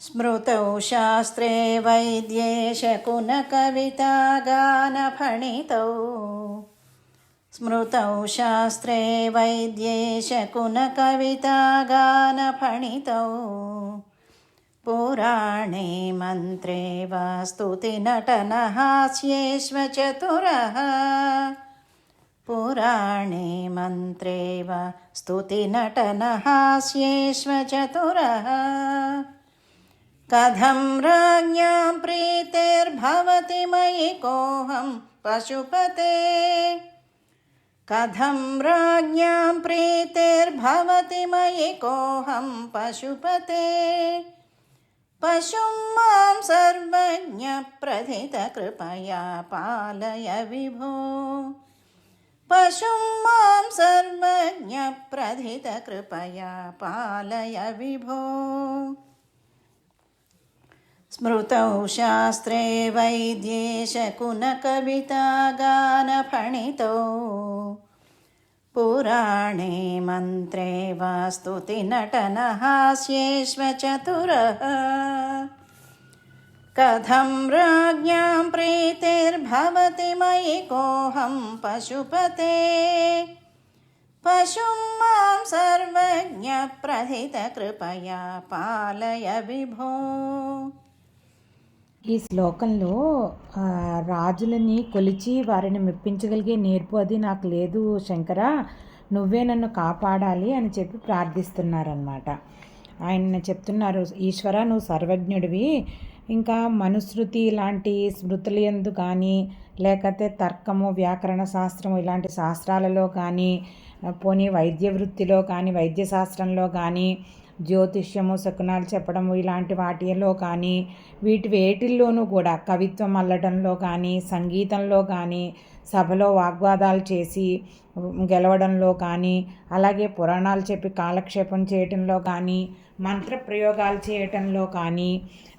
स्मृतौ शास्त्रे वैद्ये शकुनकवितागानफणितौ। स्मृतौ शास्त्रे वैद्ये शकुनकवितागानफणितौ। पुराणे मन्त्रे वा स्तुतिनटनहास्येष्वचतुरः। पुराणे मन्त्रे वा स्तुतिनटनहास्येष्वचतुरः कथं राज्ञां प्रीतिर्भवति मयि कोऽहं पशुपते? कथं राज्ञां प्रीतिर्भवति मयि कोऽहं पशुपते? पशुं मां सर्वज्ञप्रथितकृपया पालय विभो। पशुं मां सर्वज्ञप्रथितकृपया पालय विभो स्मृतौ शास्त्रे वैद्ये शकुनकवितागानफणितौ। पुराणे मन्त्रे वा स्तुतिनटनहास्येष्वचतुरः। कथं राज्ञां प्रीतिर्भवति मयि कोऽहं पशुपते। पशुं मां सर्वज्ञप्रथितकृपया पालय विभो ఈ శ్లోకంలో రాజులని కొలిచి వారిని మెప్పించగలిగే నేర్పు అది నాకు లేదు శంకర నువ్వే నన్ను కాపాడాలి అని చెప్పి ప్రార్థిస్తున్నారనమాట ఆయన చెప్తున్నారు ఈశ్వర నువ్వు సర్వజ్ఞుడివి. ఇంకా మనుశృతి ఇలాంటి స్మృతులు ఎందు కానీ లేకపోతే తర్కము వ్యాకరణ శాస్త్రము ఇలాంటి శాస్త్రాలలో కానీ పోనీ వైద్య వృత్తిలో కానీ వైద్య శాస్త్రంలో కానీ జ్యోతిష్యము శకునాలు చెప్పడము ఇలాంటి వాటిలో కానీ వీటి వేటిల్లోనూ కూడా కవిత్వం అల్లడంలో కానీ సంగీతంలో కానీ సభలో వాగ్వాదాలు చేసి గెలవడంలో కానీ అలాగే పురాణాలు చెప్పి కాలక్షేపం చేయటంలో కానీ మంత్ర ప్రయోగాలు చేయటంలో కానీ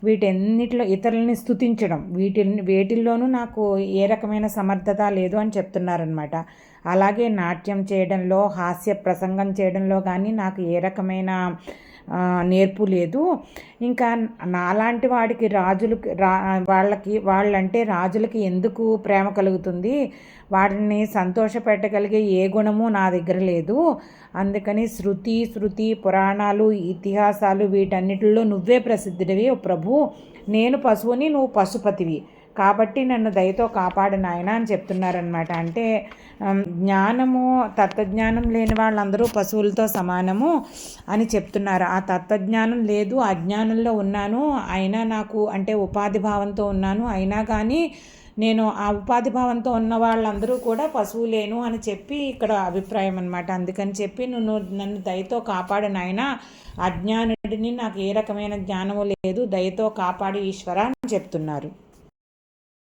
వీటన్నిటిలో ఇతరులని స్తుతించడం వీటి వేటిల్లోనూ నాకు ఏ రకమైన సమర్థత లేదు అని చెప్తున్నారనమాట అలాగే నాట్యం చేయడంలో హాస్య ప్రసంగం చేయడంలో కానీ నాకు ఏ రకమైన నేర్పు లేదు. ఇంకా నాలాంటి వాడికి రాజులకి రా వాళ్ళకి వాళ్ళంటే రాజులకి ఎందుకు ప్రేమ కలుగుతుంది? వాడిని సంతోషపెట్టగలిగే ఏ గుణము నా దగ్గర లేదు. అందుకని శృతి శృతి పురాణాలు ఇతిహాసాలు వీటన్నిటిలో నువ్వే ప్రసిద్ధుడివి. ఓ ప్రభు నేను పశువుని నువ్వు పశుపతివి. కాబట్టి నన్ను దయతో కాపాడు నాయన అని చెప్తున్నారనమాట అంటే జ్ఞానము తత్వజ్ఞానం లేని వాళ్ళందరూ పశువులతో సమానము అని చెప్తున్నారు. ఆ తత్వజ్ఞానం లేదు అజ్ఞానంలో ఉన్నాను అయినా నాకు అంటే ఉపాధి భావంతో ఉన్నాను అయినా కానీ నేను ఆ ఉపాధి భావంతో ఉన్న వాళ్ళందరూ కూడా పశువులేను అని చెప్పి ఇక్కడ అభిప్రాయం అనమాట అందుకని చెప్పి నువ్వు నన్ను దయతో కాపాడు నాయన అజ్ఞానుడిని నాకు ఏ రకమైన జ్ఞానము లేదు దయతో కాపాడు ఈశ్వర అని చెప్తున్నారు.